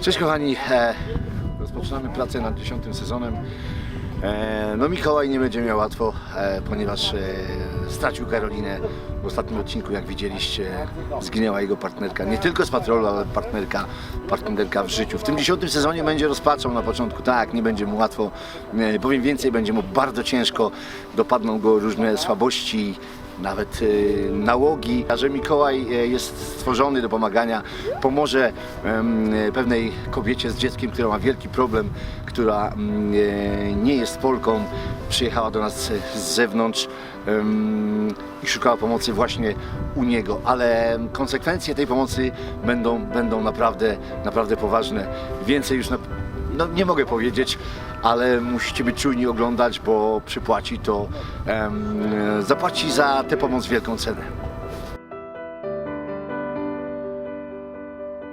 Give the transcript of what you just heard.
Cześć kochani, e, rozpoczynamy pracę nad dziesiątym sezonem. E, no Mikołaj nie będzie miał łatwo, e, ponieważ stracił Karolinę. W ostatnim odcinku, jak widzieliście, zginęła jego partnerka. Nie tylko z patrolu, ale partnerka, partnerka w życiu. W tym dziesiątym sezonie będzie rozpaczał na początku. Tak, nie będzie mu łatwo. Powiem więcej, będzie mu bardzo ciężko. Dopadną go różne słabości, nawet e, nałogi, a że Mikołaj e, jest stworzony do pomagania, pomoże e, pewnej kobiecie z dzieckiem, która ma wielki problem, która mm, e, nie jest Polką, przyjechała do nas z zewnątrz i szukała pomocy właśnie u niego, ale konsekwencje tej pomocy będą, będą naprawdę, naprawdę poważne. Więcej już na, no, nie mogę powiedzieć, ale musicie być czujni oglądać, bo przypłaci to, em, zapłaci za tę pomoc wielką cenę.